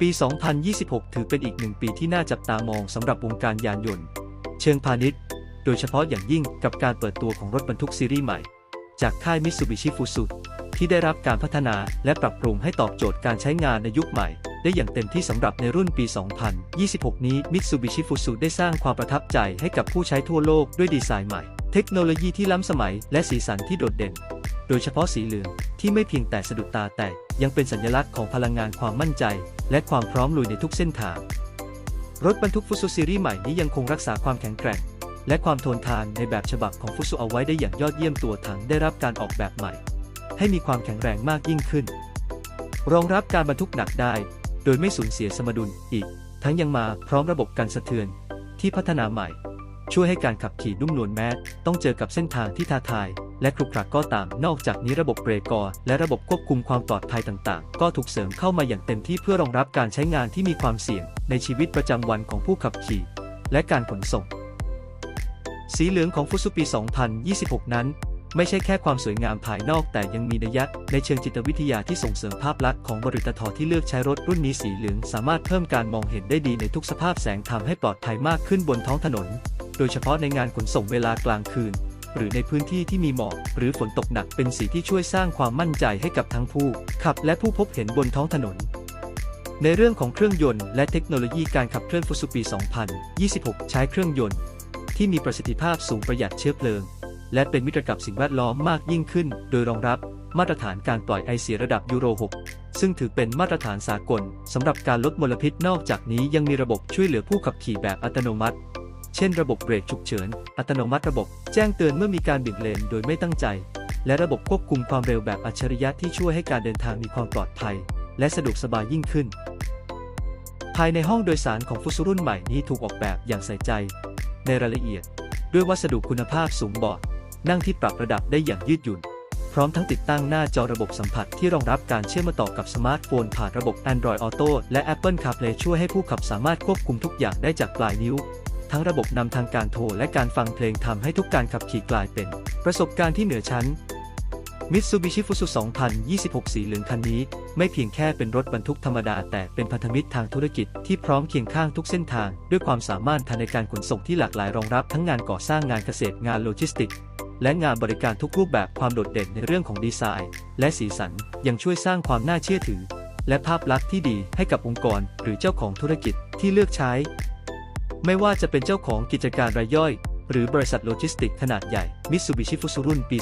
ปี 2026 ถือเป็นอีกหนึ่งปีที่น่าจับตามองสำหรับวงการยานยนต์ เชิงพาณิชย์ โดยเฉพาะอย่างยิ่งกับการเปิดตัวของรถบรรทุกซีรีส์ใหม่ จากค่ายมิตซูบิชิฟูซุที่ได้รับการพัฒนาและปรับปรุงให้ตอบโจทย์การใช้งานในยุคใหม่ ได้อย่างเต็มที่สำหรับในรุ่นปี 2026 นี้มิตซูบิชิฟูซุได้สร้างความประทับใจให้กับผู้ใช้ทั่วโลกด้วยดีไซน์ใหม่ เทคโนโลยีที่ล้ำสมัยและสีสันที่โดดเด่น โดยเฉพาะสีเหลือง ที่ไม่เพียงแต่สะดุดตาแต่ยังเป็นสัญลักษณ์ของพลังงานความมั่นใจ และความพร้อมลุยในทุกเส้นทาง รถบรรทุกฟุซุซีรีส์ใหม่นี้ยังคงรักษาความแข็งแกร่ง และความทนทานในแบบฉบับของฟุซุเอาไว้ได้อย่างยอดเยี่ยมตัวถังได้รับการออกแบบใหม่ ให้มีความแข็งแรงมากยิ่งขึ้น รองรับการบรรทุกหนักได้ โดยไม่สูญเสียสมดุลอีก ทั้งยังมาพร้อมระบบการสะเทือน ที่พัฒนาใหม่ ช่วยให้การขับขี่นุ่มนวลแม้ต้องเจอกับเส้นทางที่ท้าทาย และครุขระก็ตาม นอกจากนี้ระบบเบรกกอร์และระบบควบคุมความปลอดภัยต่างๆ ก็ถูกเสริมเข้ามาอย่างเต็มที่เพื่อรองรับการใช้งานที่มีความเสี่ยง ในชีวิตประจำวันของผู้ขับขี่ และการขนส่ง สีเหลืองของฟุตสุปี 2026 นั้นไม่ใช่แค่ความสวยงามภายนอกแต่ยังมีนัยยะในเชิงจิตวิทยาที่ส่งเสริมภาพลักษณ์ของบริษัททอที่เลือกใช้รถรุ่นนี้สีเหลือง สามารถเพิ่มการมองเห็นได้ดีในทุกสภาพแสงทำให้ปลอดภัยมากขึ้นบนท้องถนน โดยเฉพาะในงานขนส่งเวลากลางคืน หรือในพื้นที่ที่มีหมอกหรือฝนตกหนักเป็นสีที่ช่วยสร้างความมั่นใจให้กับทั้งผู้ขับและผู้พบเห็นบนท้องถนนในเรื่องของเครื่องยนต์และเทคโนโลยีการขับเคลื่อนฟุสุปี 2026 ใช้เครื่องยนต์ ที่มีประสิทธิภาพสูงประหยัดเชื้อเพลิง และเป็นมิตรกับสิ่งแวดล้อมมากยิ่งขึ้น โดยรองรับมาตรฐานการปล่อยไอเสียระดับยูโร 6 ซึ่งถือเป็นมาตรฐานสากลสำหรับการลดมลพิษนอกจากนี้ยังมีระบบช่วยเหลือผู้ขับขี่แบบอัตโนมัติ เช่นระบบเบรกฉุกเฉิน อัตโนมัติระบบแจ้งเตือนเมื่อมีการเบี่ยงเลนโดยไม่ตั้งใจ และระบบควบคุมความเร็วแบบอัจฉริยะที่ช่วยให้การเดินทางมีความปลอดภัย และสะดวกสบายยิ่งขึ้น ภายในห้องโดยสารของฟุตซูรุ่นใหม่นี้ถูกออกแบบอย่างใส่ใจ ในรายละเอียด ด้วยวัสดุคุณภาพสูงบาะนั่งที่ปรับระดับได้อย่างยืดหยุ่น พร้อมทั้งติดตั้งหน้าจอระบบสัมผัสที่รองรับการเชื่อมต่อกับสมาร์ทโฟนผ่านระบบ Android Auto และ Apple CarPlay ช่วยให้ผู้ขับสามารถควบคุมทุกอย่างได้จากปลายนิ้ว ทั้งระบบนำทางการโทรและการฟังเพลงทำให้ทุกการขับขี่กลายเป็น ประสบการณ์ที่เหนือชั้น Mitsubishi Fuso 2026 สีเหลืองคันนี้ ไม่เพียงแค่เป็นรถบรรทุกธรรมดา แต่เป็นพันธมิตรทางธุรกิจที่พร้อมเคียงข้างทุกเส้นทาง ด้วยความสามารถทันในการขนส่งที่หลากหลายรองรับทั้งงานก่อสร้างงานเกษตรงานโลจิสติกส์และงานบริการทุกรูปแบบความโดดเด่นในเรื่องของดีไซน์ และสีสันยังช่วยสร้างความน่าเชื่อถือ และภาพลักษณ์ที่ดีให้กับองค์กรหรือเจ้าของธุรกิจที่เลือกใช้ ไม่ว่าจะเป็นเจ้าของกิจการรายย่อย หรือบริษัทโลจิสติกขนาดใหญ่ Mitsubishi Fuso รุ่นปี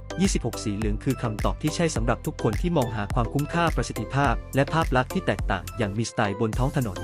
2026 สีเหลืองคือคำตอบที่ใช่สำหรับทุกคนที่มองหาความคุ้มค่าประสิทธิภาพ และภาพลักษณ์ที่แตกต่างอย่างมีสไตล์บนท้องถนน